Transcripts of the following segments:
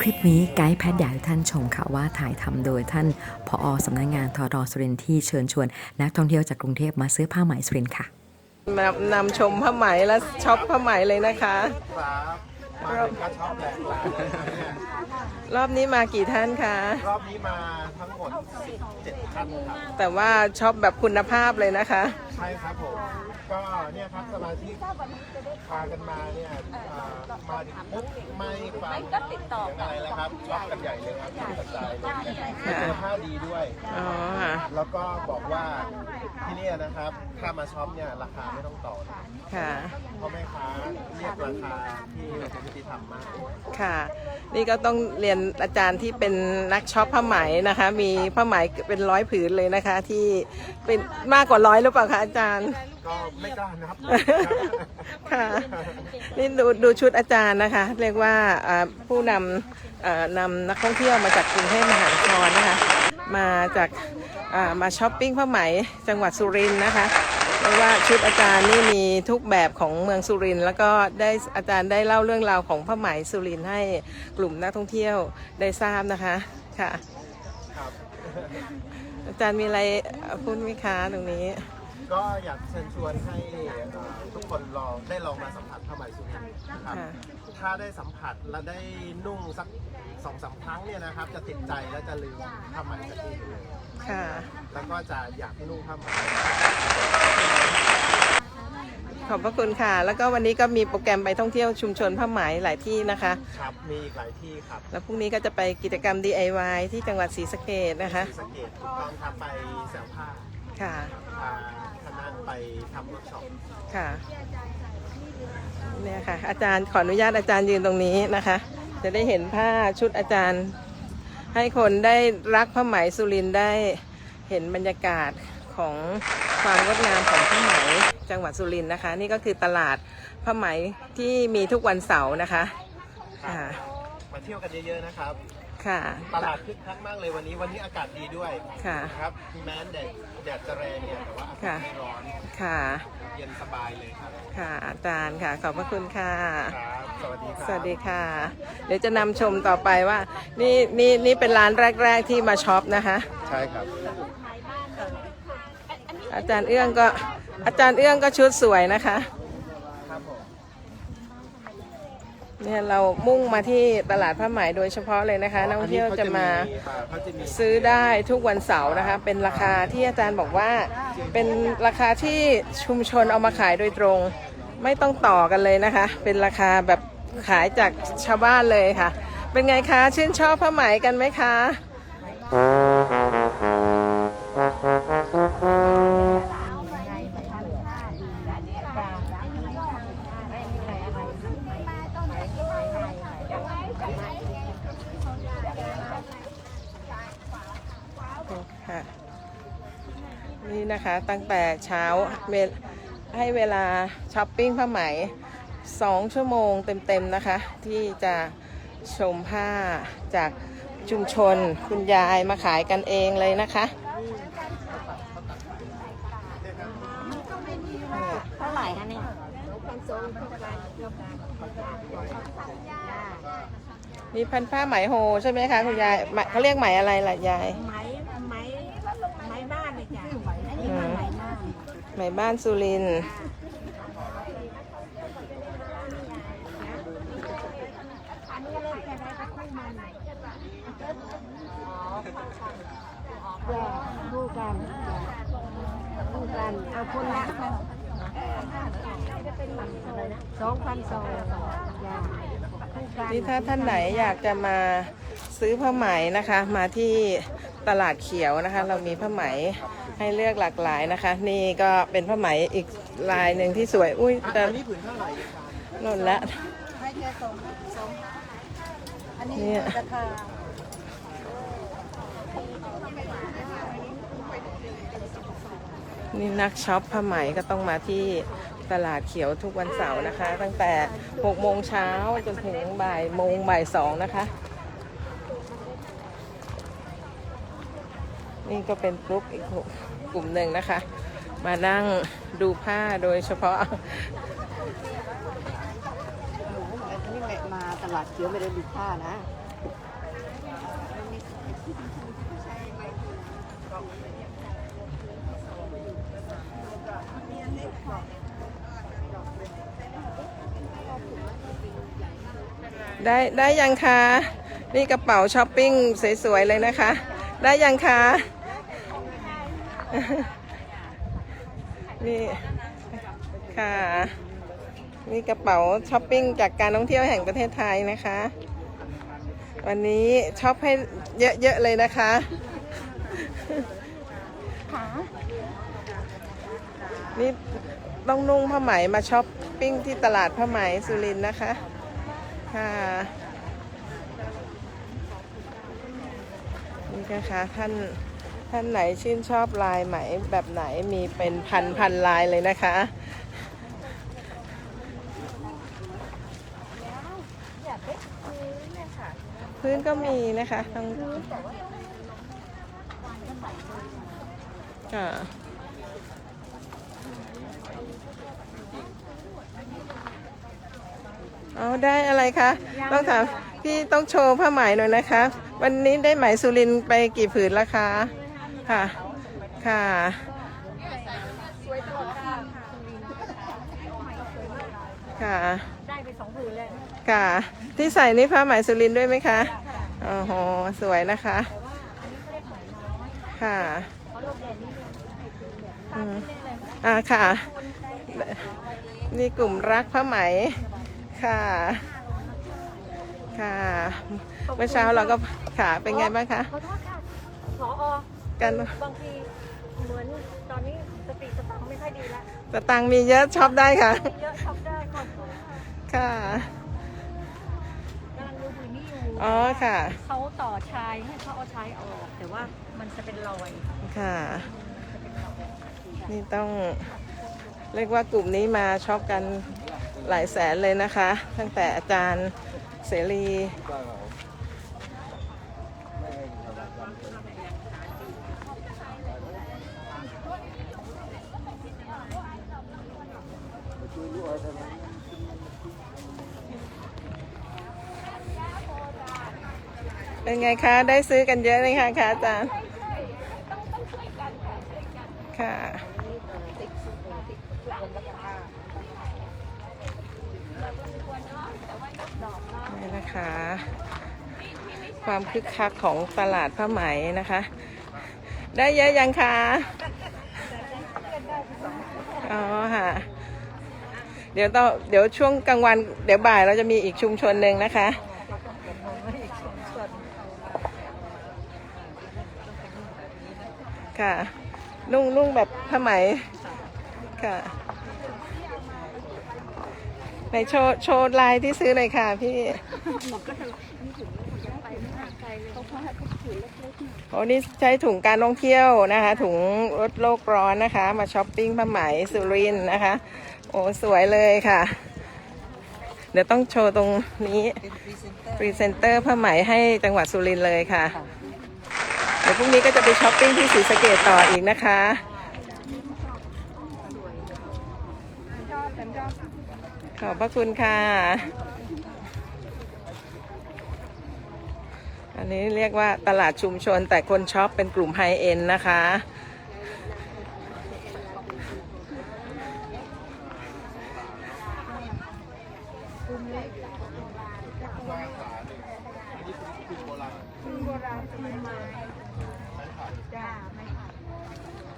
คลิปนี้ไกด์แพทย์อยากให้ท่านชมค่ะว่าถ่ายทำโดยท่านผอสำนักงานทอรอสุรินทร์ที่เชิญชวน นักท่องเที่ยวจากกรุงเทพมาซื้อผ้าไหมสุรินทร์ค่ะมานำชมผ้าไหมและช็อปผ้าไหมเลยนะคะครับมาถึงก็ชอบแหลกหลายเลยนะเนี่ยรอบนี้มากี่ท่านคะ รอบนี้มาทั้งหมด17ท่านครับแต่ว่าช็อปแบบคุณภาพเลยนะคะ ใช่ครับผม ก็เนี่ยครับสมาชิกพากันมาเนี่ยอ่ามาถึงปุ๊บไม่ฟังเสียงอะไรแล้วครับช็อปกันใหญ่เลยครับกระจายเลยไปเจอผ้าดีด้วย อ๋อค่ะ แล้วก็บอกว่าที่เนี่ยนะครับ ถ้ามาช็อปเนี่ยราคาไม่ต้องต่อเลยค่ะ เพราะแม่ค้าเรียกราคาที่ยุติธรรมมากค่ะ นี่ก็ต้องเรียนอาจารย์ที่เป็นนักช็อปผ้าไหมนะคะ มีผ้าไหมเป็นร้อยผืนเลยนะคะ ที่เป็นมากกว่าร้อยหรือเปล่าคะอาจารย์ ก็ไม่กล้านับค่ะ นี่ดูดูชุดอาจารย์นะคะ เรียกว่าอ่าผู้นำเอ่อนำนักท่องเที่ยวมาจากกรุงเทพมหานครนะคะ มาจากอ่ามาช้อปปิ้งผ้าไหมจังหวัดสุรินทร์นะคะเรียกว่าชุดอาจารย์นี่มีทุกแบบของเมืองสุรินทร์แล้วก็ได้อาจารย์ได้เล่าเรื่องราวของผ้าไหมสุรินทร์ให้กลุ่มนักท่องเที่ยวได้ทราบนะคะค่ะครับอาจารย์มีอะไรพูดไหมคะตรงนี้ ก็อยากเชิญชวนให้เอ่อทุกคนลองได้ลองมาสัมผัสผ้าไหมสุรินทร์นะครับ ค่ะ ถ้าได้สัมผัสและได้นุ่งสักสองสามครั้งเนี่ยนะครับ จะติดใจและจะลืมผ้าไหมสักทีเลยค่ะ แล้วก็จะอยากนุ่งผ้าไหม ขอบพระคุณค่ะ แล้วก็วันนี้ก็มีโปรแกรมไปท่องเที่ยวชุมชนผ้าไหมหลายที่นะคะ ครับ มีอีกหลายที่ครับแล้วพรุ่งนี้ก็จะไปกิจกรรม DIY ที่จังหวัดศรีสะเกษนะคะที่สังเกตถูกต้องครับไปแสวผ้าค่ะ พาคณะ ไปทำเวิร์กช็อปค่ะ เนี่ยค่ะ อาจารย์ขออนุญาตอาจารย์ยืนตรงนี้นะคะ จะได้เห็นผ้าชุดอาจารย์ ให้คนได้รักผ้าไหมสุรินทร์ได้เห็นบรรยากาศของความงดงามของผ้าไหมจังหวัดสุรินทร์นะคะ นี่ก็คือตลาดผ้าไหมที่มีทุกวันเสาร์นะคะค่ะมาเที่ยวกันเยอะๆนะครับ ค่ะตลาดคึกคักมากเลยวันนี้วันนี้อากาศดีด้วยค่ะครับแม้แดดแดดจะแรงเนี่ยแต่ว่าอากา ค่ะศไม่ร้อนค่ะ เย็นสบายเลยครับค่ะอาจารย์ค่ะ ขอบพระคุณค่ะ ครับสวัสดีครับ สวัสดีค่ะ เดี๋ยวจะนำชมต่อไปว่า นี่นี่นี่เป็นร้านแรก ๆที่มาช็อปนะคะ ใช่ครับ อาจารย์เอื้องก็อาจารย์เอื้องก็ชุดสวยนะคะ ครับผม เนี่ยเรามุ่งมาที่ตลาดผ้าไหมโดยเฉพาะเลยนะคะนักท่องเที่ยวจะมาเขาจะมีซื้อได้ทุกวันเสาร์นะคะ เป็นราคาที่อาจารย์บอกว่า เป็นราคาที่ชุมชนเอามาขายโดยตรง ไม่ต้องต่อกันเลยนะคะ เป็นราคาแบบขายจากชาวบ้านเลยค่ะ เป็นไงคะ ชื่นชอบผ้าไหมกันไหมคะ นี่นะคะ ตั้งแต่เช้าเวลให้เวลาช้อปปิ้งผ้าไหมสองชั่วโมงเต็มๆนะคะ ที่จะชมผ้าจากชุมชนคุณยายมาขายกันเองเลยนะคะเท่าไหร่คะเนี่ยนี่พันผ้าไหมโฮใช่ไหมคะคุณยายไหมเขาเรียกไหมอะไรล่ะยายไหมไหมไหมบ้านเลยจ้ะอันนี้ก็ไหมบ้าน ไหมบ้านสุรินทร์อันนี้เล่นแค่ไหนก็คู่มันดูกันคู่กันเอาคนละสองพันสองนนี่ถ้าท่านไหนอยากจะมาซื้อผ้าไหมนะคะ มาที่ ตลาดเขียวนะคะ เรามีผ้าไหมให้เลือกหลากหลายนะคะ นี่ก็เป็นผ้าไหมอีกลายหนึ่งที่สวย อุ้ยแต่นนี้ผืนเท่าไหร่หล่นละให้แค่สองสองอันนี้ราคานี่นักช็อปผ้าไหมก็ต้องมาที่ตลาดเขียวทุกวันเสาร์นะคะ ตั้งแต่6โมงเช้าจนถึงบ่ายโมงบ่ายสองนะคะ นี่ก็เป็นกลุ่มอีกกลุ่มหนึ่งนะคะ มานั่งดูผ้าโดยเฉพาะอันนี้แม่มาตลาดเขียวไม่ได้ดูผ้านะได้ได้ยังคะ นี่กระเป๋าช้อปปิ้งสวยๆเลยนะคะ ได้ยังคะ นี่ค่ะ นี่กระเป๋าช้อปปิ้งจากการท่องเที่ยวแห่งประเทศไทยนะคะ วันนี้ช็อปให้เยอะ ๆ เลยนะคะนี่ต้องนุ่งผ้าไหมมาช้อปปิ้งที่ตลาดผ้าไหมสุรินทร์นะคะ ค่ะนี่นะคะท่าน ท่านไหนชื่นชอบลายไหมแบบไหนมีเป็นพันพันลายเลยนะคะ พื้นก็มีนะคะทั้งค่ะเอาได้อะไรคะต้องถามพี่ต้องโชว์ผ้าไหมหน่อยนะคะ วันนี้ได้ไหมสุรินไปกี่ผืนแล้วคะ ค่ะ ค่ะค่ะ ได้ไปสองผืนเลยค่ะ ที่ใส่นี่ผ้าไหมสุรินด้วยไหมคะโอ้โหสวยนะคะค่ะอ่าค่ะ นี่กลุ่มรักผ้าไหมค่ะ ค่ะ เมื่อเช้าเราก็ค่ะเป็นไงบ้างคะขอโทษค่ะผอ กัน บางทีเหมือนตอนนี้สติสตังค์ไม่ค่อยดีแล้วสตังค์มีเยอะช็อปได้ค่ะ เยอะช็อปได้ขอบคุณค่ะค่ะกำลังดูผืนนี้อยู่อ๋อค่ะ เขาต่อชายให้เขาเอาชายออก แต่ว่ามันจะเป็นรอยค่ะนี่ต้องเรียกว่ากลุ่มนี้มาช็อปกันหลายแสนเลยนะคะ ตั้งแต่อาจารย์เสรี เป็นไงคะ ได้ซื้อกันเยอะเลยค่ะคะอาจารย์ค่ะนี่นะคะ ความคึกคักของตลาดผ้าไหมนะคะ ได้เยอะยังคะ อ๋อค่ะ เดี๋ยวต้องเดี๋ยวช่วงกลางวันเดี๋ยวบ่ายเราจะมีอีกชุมชนหนึ่งนะคะ ค่ะ นุ่งนุ่งแบบผ้าไหมค่ะในโชว์โชว์ลายที่ซื้อเลยค่ะพี่โอ้นี่ใช้ถุงการท่องเที่ยวนะคะ ถุงลดโลกร้อนนะคะ มาช้อปปิ้งผ้าไหมสุรินนะคะ โอ้สวยเลยค่ะ เดี๋ยวต้องโชว์ตรงนี้พรีเซนเตอร์ผ้าไหมให้จังหวัดสุรินทร์เลยค่ะ เดี๋ยวพรุ่งนี้ก็จะไปช้อปปิ้งที่ศรีสะเกดต่ออีกนะคะขอบพระคุณค่ะ อันนี้เรียกว่าตลาดชุมชนแต่คนช็อปเป็นกลุ่มไฮเอ็นนะคะ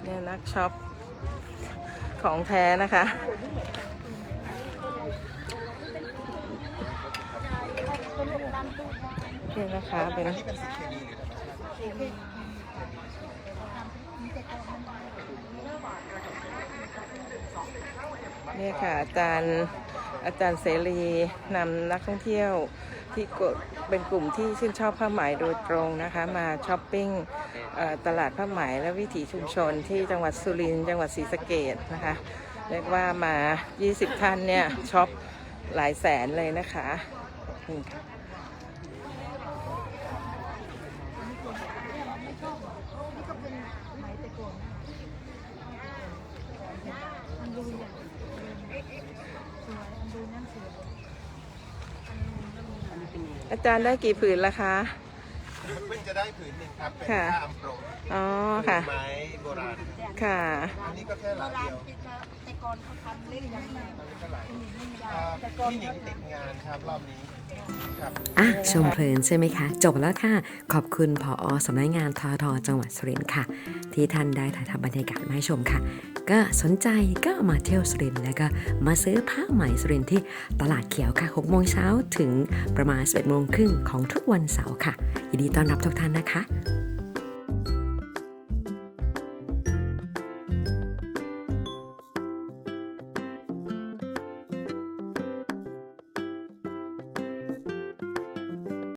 เนี่ยนักช็อปของแท้นะคะ นี่นะคะเป็นเนี่ยค่ะอาจารย์อาจารย์เสรีนำนักท่องเที่ยว ที่เป็นกลุ่มที่ชื่นชอบผ้าไหมโดยตรงนะคะ มาช้อปปิ้งตลาดผ้าไหมและวิถีชุมชนที่จังหวัดสุรินทร์จังหวัดศรีสะเกดนะคะเรียกว่ามา 20 ท่านเนี่ยช็อปหลายแสนเลยนะคะนี่ค่ะ อาจารย์ได้กี่ผืนละคะ เพิ่งจะได้ผืนหนึ่งครับเป็นค่ะ ผ้าอัมโปรอ๋อผืค่ะนไม้โบราณค่ะ อันนี้ก็แค่หลายเดียวแต่ก่อนเขาทำเล่นยังไงอันนี้ก็หลายอ่าพี่หนิงติดงานครับรอบนี้ครับ อะชมเพลินใช่ไหมคะ จบแล้วค่ะ ขอบคุณผอสำนักงานทอทอจังหวัดสุรินทร์ค่ะ ที่ท่านได้ถ่ายทำบรรยากาศมาให้ชมค่ะ ก็สนใจก็มาเที่ยวสุรินทร์แล้วก็มาซื้อผ้าไหมสุรินทร์ที่ตลาดเขียวค่ะ6โมงเช้าถึงประมาณ11โมงครึ่งของทุกวันเสาร์ค่ะยินดีต้อนรับทุกท่านนะคะ